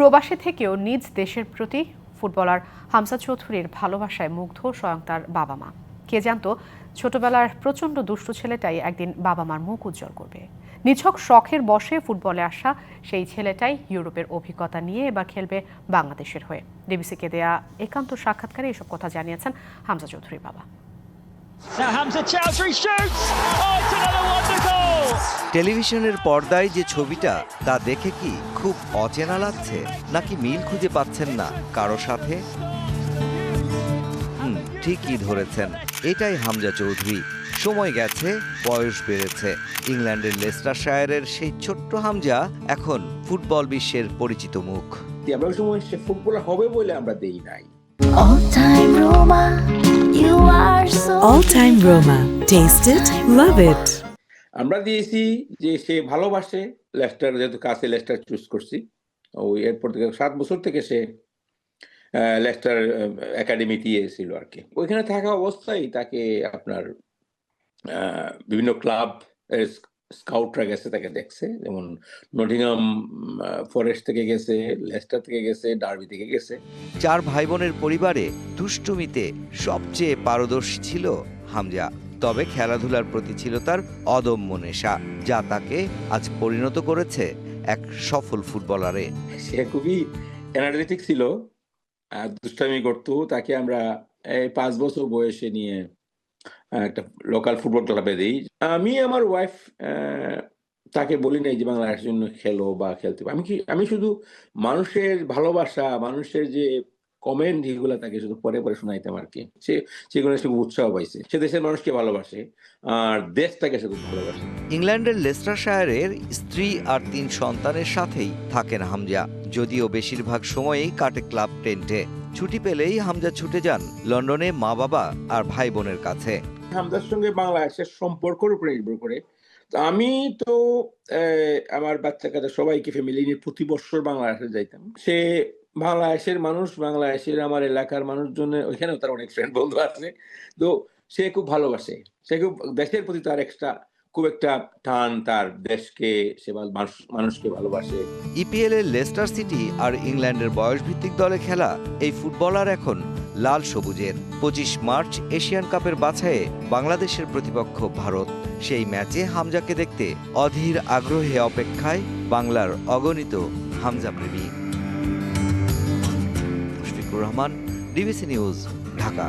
প্রবাসে থেকেও নিজ দেশের প্রতি ফুটবলার হামসা চৌধুরীর ভালোবাসায় মুগ্ধ স্বয়ং তার বাবা মা। কে জানতো ছোটবেলার প্রচণ্ড দুষ্টু ছেলেটাই একদিন বাবা মার মুখ উজ্জ্বল করবে। নিছক শখের বসে ফুটবলে আসা সেই ছেলেটাই ইউরোপের অভিজ্ঞতা নিয়ে এবার খেলবে বাংলাদেশের হয়ে। ডিবিসিকে দেয়া একান্ত সাক্ষাৎকারে এসব কথা জানিয়েছেন হামসা চৌধুরীর বাবা। Now Hamza Chowdhury shoots! Oh, টেলিভিশনের পর্দায় যে ছবিটা তা দেখে কি খুব অচেনা লাগছে? নাকি মিল খুঁজে পাচ্ছেন না কারও সাথে? হুম ঠিকই ধরেছেন। এটাই হামজা চৌধুরী। সময় গেছে বয়স বেড়েছে। ইংল্যান্ডের লেস্টার শায়ারের সেই ছোট্ট হামজা এখন ফুটবল বিশ্বের পরিচিত মুখ। আমরা সময় সে ফুটবলার হবে বলে আমরা দেই নাই। All time Roma, you are so All Time Roma. Taste it, love it. আমরা দিয়েছি যে সে ভালোবাসে লেস্টার, যেহেতু কাছে লেস্টার চুজ করছি। ওই এরপর থেকে সাত বছর থেকে সে লেস্টার একাডেমিতে ছিল আর কি। ওইখানে থাকা অবস্থায় তাকে আপনার বিভিন্ন ক্লাব স্কাউটরা গেছে, তাকে দেখছে। যেমন নটিংহাম ফরেস্ট থেকে গেছে লেস্টার থেকে গেছে ডার্বি থেকে গেছে। চার ভাই বোনের পরিবারে দুষ্টুমিতে সবচেয়ে পারদর্শী ছিল হামজা। তবে খেলাধুলার প্রতি ছিল তার অদম্য নেশা, যা তাকে আজ পরিণত করেছে এক সফল ফুটবলারে। সে খুবই এনার্জেটিক ছিল। দুষ্টামি করতো, তাকে আমরা এই পাঁচ বছর বয়সে নিয়ে একটা লোকাল ফুটবল ক্লাবে দিই। আমি আমার ওয়াইফ তাকে বলি নাই যে বাংলাদেশের জন্য খেলো বা খেলতে আমি কি, আমি শুধু মানুষের ভালোবাসা, মানুষের যে কমেন্ট যেগুলো তাকে শুধু পরে পরে শোনাইতাম আর কি। সে সেগুলো সে খুব উৎসাহ পাইছে। সে দেশের মানুষকে ভালোবাসে। আর দেশটাকে সে খুব ভালোবাসে। ইংল্যান্ডের লেস্টার শায়ারের স্ত্রী আর তিন সন্তানের সাথেই থাকেন হামজা। যদিও বেশিরভাগ সময়ই কাটে ক্লাব টেন্টে। ছুটি পেলেই হামজা ছুটে যান লন্ডনে মা বাবা আর ভাই বোনের কাছে। হামদার সঙ্গে বাংলাদেশের সম্পর্কের উপরে নির্ভর করে। তো আমি তো আমার বাচ্চা কাচ্চা সবাইকে ফ্যামিলি নিয়ে প্রতি বছর বাংলাদেশে যাইতাম। সে বাংলাদেশের মানুষ, বাংলাদেশের আমার এলাকার মানুষজন, ওইখানেও তার অনেক ফ্রেন্ড বন্ধু আছে। তো সে খুব ভালোবাসে। সে খুব, দেশের প্রতি তার এক্সট্রা খুব একটা টান তার দেশকে, সে মানুষকে ভালোবাসে। ইপিএল এর লেস্টার সিটি আর ইংল্যান্ডের বয়সভিত্তিক দলে খেলা এই ফুটবলার এখন লাল সবুজের। পঁচিশ মার্চ এশিয়ান কাপের বাছাইয়ে বাংলাদেশের প্রতিপক্ষ ভারত। সেই ম্যাচে হামজাকে দেখতে অধীর আগ্রহে অপেক্ষায় বাংলার অগণিত হামজা প্রেমী। Rahman DBC news Dhaka.